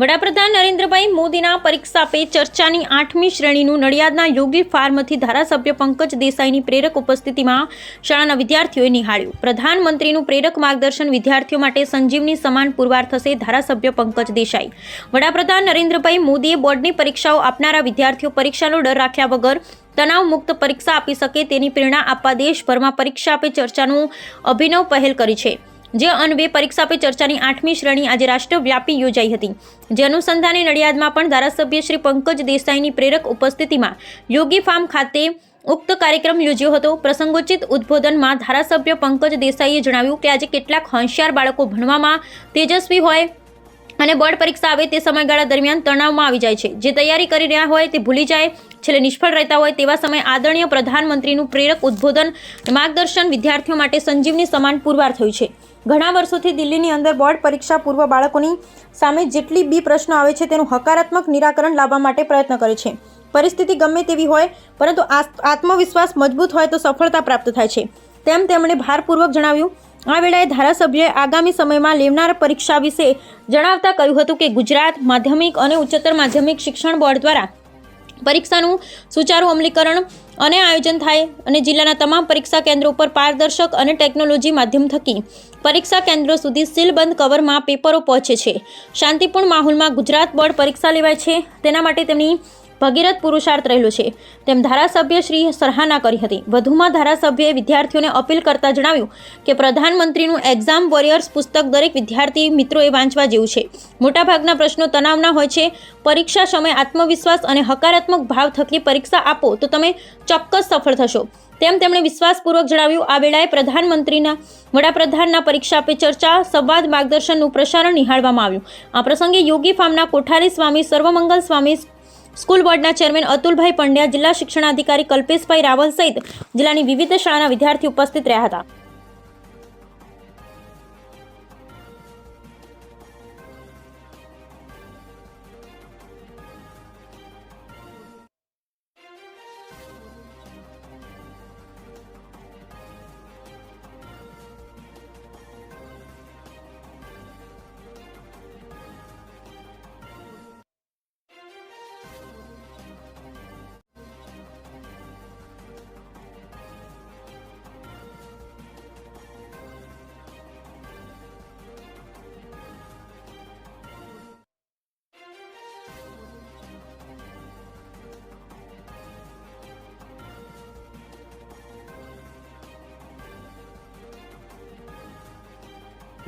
વડાપ્રધાન નરેન્દ્રભાઈ મોદીના પરીક્ષા પે ચર્ચાની આઠમી શ્રેણીનું નડિયાદના યોગી ફાર્મથી ધારાસભ્ય પંકજ દેસાઈની પ્રેરક ઉપસ્થિતિમાં શાળાના વિદ્યાર્થીઓએ નિહાળ્યું. પ્રધાનમંત્રીનું પ્રેરક માર્ગદર્શન વિદ્યાર્થીઓ માટે સંજીવની સમાન પુરવાર થશે ધારાસભ્ય પંકજ દેસાઈ. વડાપ્રધાન નરેન્દ્રભાઈ મોદીએ બોર્ડની પરીક્ષાઓ આપનારા વિદ્યાર્થીઓ પરીક્ષાનો ડર રાખ્યા વગર તણાવ મુક્ત પરીક્ષા આપી શકે તેની પ્રેરણા આપવા દેશભરમાં પરીક્ષા પે ચર્ચાનું અભિનવ પહેલ કરી છે. જે અન્વે પરીક્ષા પે ચર્ચાની આઠમી શ્રેણી આજે રાષ્ટ્રવ્યાપી યોજાઈ હતી. જે અનુસંધાને નડિયાદમાં પણ ધારાસભ્ય શ્રી પંકજ દેસાઈની પ્રેરક ઉપસ્થિતિમાં યોગી ફાર્મ ખાતે ઉક્ત કાર્યક્રમ યોજ્યો હતો. પ્રસંગોચિત ઉદ્બોધનમાં ધારાસભ્ય પંકજ દેસાઈએ જણાવ્યું કે આજે કેટલાક હોશિયાર બાળકો ભણવામાં તેજસ્વી હોય અને બોર્ડ પરીક્ષા આવે તે સમયગાળા દરમિયાન તણાવમાં આવી જાય છે. જે તૈયારી કરી રહ્યા હોય તે ભૂલી જાય. છેલ્લે નિષ્ફળ રહેતા હોય તેવા સમયે આદરણીય પ્રધાનમંત્રીનું પ્રેરક ઉદ્બોધન માર્ગદર્શન વિદ્યાર્થીઓ માટે સંજીવની સમાન પુરવાર થયું છે. ઘણા વર્ષોથી દિલ્હીની અંદર બોર્ડ પરીક્ષા પૂર્વ બાળકોની સામે જેટલી બી પ્રશ્નો આવે છે તેનું હકારાત્મક નિરાકરણ લાવવા માટે પ્રયત્ન કરે છે. પરિસ્થિતિ ગમે તેવી હોય, પરંતુ આત્મવિશ્વાસ મજબૂત હોય તો સફળતા પ્રાપ્ત થાય છે. તેમ તેમણે ભારપૂર્વક જણાવ્યું આ વેળાએ ધારાસભ્યએ આગામી સમયમાં લેવનાર પરીક્ષા વિશે જણાવતા કહ્યું હતું કે ગુજરાત માધ્યમિક અને ઉચ્ચતર માધ્યમિક શિક્ષણ બોર્ડ દ્વારા પરીક્ષાનું સુચારુ અમલીકરણ અને આયોજન થાય અને જિલ્લાના તમામ પરીક્ષા કેન્દ્રો ઉપર પારદર્શક અને ટેકનોલોજી માધ્યમ થકી પરીક્ષા કેન્દ્રો સુધી સીલબંધ કવરમાં પેપરો પહોંચે છે. શાંતિપૂર્ણ માહોલમાં ગુજરાત બોર્ડ પરીક્ષા લેવાય છે. તેના માટે તેમની ભગીરથ પુરુષાર્થ રહેલું છે. તેમ ધારાસભ્ય શ્રી સરાહના કરી હતી. વધુમાં ધારાસભ્યએ વિદ્યાર્થીઓને અપીલ કરતા જણાવ્યું કે પ્રધાનમંત્રીનું એક્ઝામ વોરિયર્સ પુસ્તક દરેક વિદ્યાર્થી મિત્રોએ વાંચવા જેવું છે. મોટાભાગના પ્રશ્નો તણાવના હોય છે. પરીક્ષા સમયે આત્મવિશ્વાસ અને હકારાત્મક ભાવ થકી પરીક્ષા આપો તો તમે ચોક્કસ સફળ થશો. તેમ તેમણે વિશ્વાસપૂર્વક જણાવ્યું, આ વેળાએ પ્રધાનમંત્રીના, વડાપ્રધાનના પરીક્ષા પે ચર્ચા, સંવાદ, માર્ગદર્શનનું પ્રસારણ નિહાળવામાં આવ્યું. આ પ્રસંગે યોગી ફાર્મના કોઠારી સ્વામી, સર્વમંગલ સ્વામી સ્કૂલ બોર્ડના ચેરમેન અતુલભાઈ પંડ્યા, જિલ્લા શિક્ષણાધિકારી કલ્પેશભાઈ રાવલ સહિત જિલ્લાની વિવિધ શાળાના વિદ્યાર્થી ઉપસ્થિત રહ્યા હતા.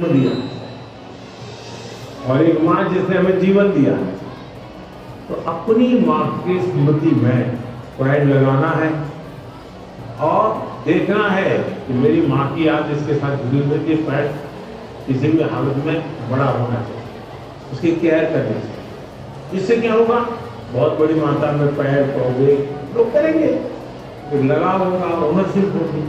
दिया। और एक माँ जिसने हमें जीवन दिया। है तो अपनी माँ की स्मृति में प्राइड लगाना है और देखना है कि मेरी माँ की याद इसके साथ जुड़ी हुई थी पैर किसी भी हालत में बड़ा होना चाहिए। उसकी केयर करनी चाहिए। इससे क्या होगा? बहुत बड़ी मात्रा में पैर पौधे लोग करेंगे। फिर लगाव होगा ओनरशिप होगी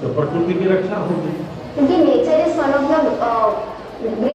तो प्रकृति की रक्षा होगी। क्योंकि nature is one of the